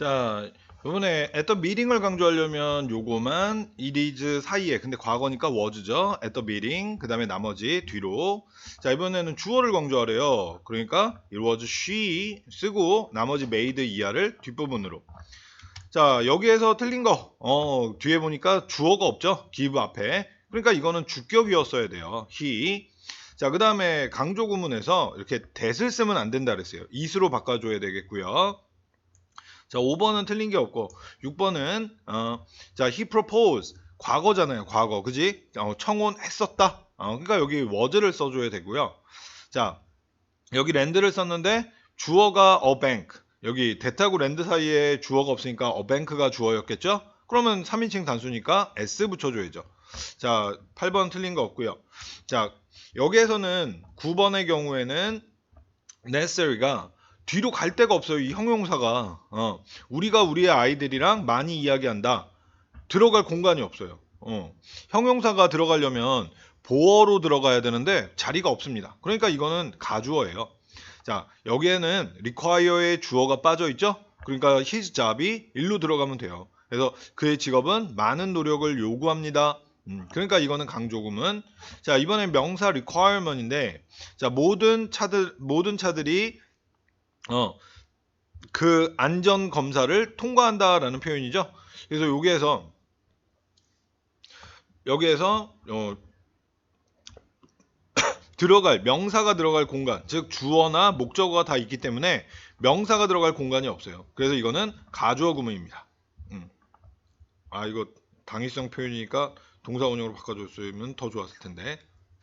자, 이번에 at the meeting을 강조하려면 요거만 it is 사이에 근데 과거니까 was죠. at the meeting 그 다음에 나머지 뒤로 자 이번에는 주어를 강조하래요. 그러니까 it was she 쓰고 나머지 made 이하를 뒷부분으로 자 여기에서 틀린 거 어, 뒤에 보니까 주어가 없죠. give 앞에 그러니까 이거는 주격이었어야 돼요. he 자, 그 다음에 강조 구문에서 이렇게 that을 쓰면 안 된다 그랬어요. is로 바꿔 줘야 되겠고요. 자, 5번은 틀린 게 없고 6번은 어, 자, he proposed 과거잖아요. 과거. 그지? 어, 청혼했었다. 어, 그러니까 여기 was를 써 줘야 되고요. 자, 여기 랜드를 썼는데 주어가 a bank. 여기 대타고 랜드 사이에 주어가 없으니까 a bank가 주어였겠죠? 그러면 3인칭 단수니까 s 붙여 줘야죠. 자, 8번 틀린 거 없고요. 자, 여기에서는 9번의 경우에는 necessary가 뒤로 갈 데가 없어요. 이 형용사가. 어, 우리가 우리의 아이들이랑 많이 이야기한다. 들어갈 공간이 없어요. 어, 형용사가 들어가려면 보어로 들어가야 되는데 자리가 없습니다. 그러니까 이거는 가주어예요. 자, 여기에는 require의 주어가 빠져 있죠? 그러니까 his job이 일로 들어가면 돼요. 그래서 그의 직업은 많은 노력을 요구합니다. 음, 그러니까 이거는 강조구문. 자, 이번에 명사 requirement인데 자, 모든 차들 모든 차들이 어, 그 안전 검사를 통과한다라는 표현이죠. 그래서 여기에서 여기에서 어, 들어갈 명사가 들어갈 공간, 즉 주어나 목적어가 다 있기 때문에 명사가 들어갈 공간이 없어요. 그래서 이거는 가주어 구문입니다. 음. 아 이거 당위성 표현이니까 동사 원형으로 바꿔줬으면 더 좋았을 텐데.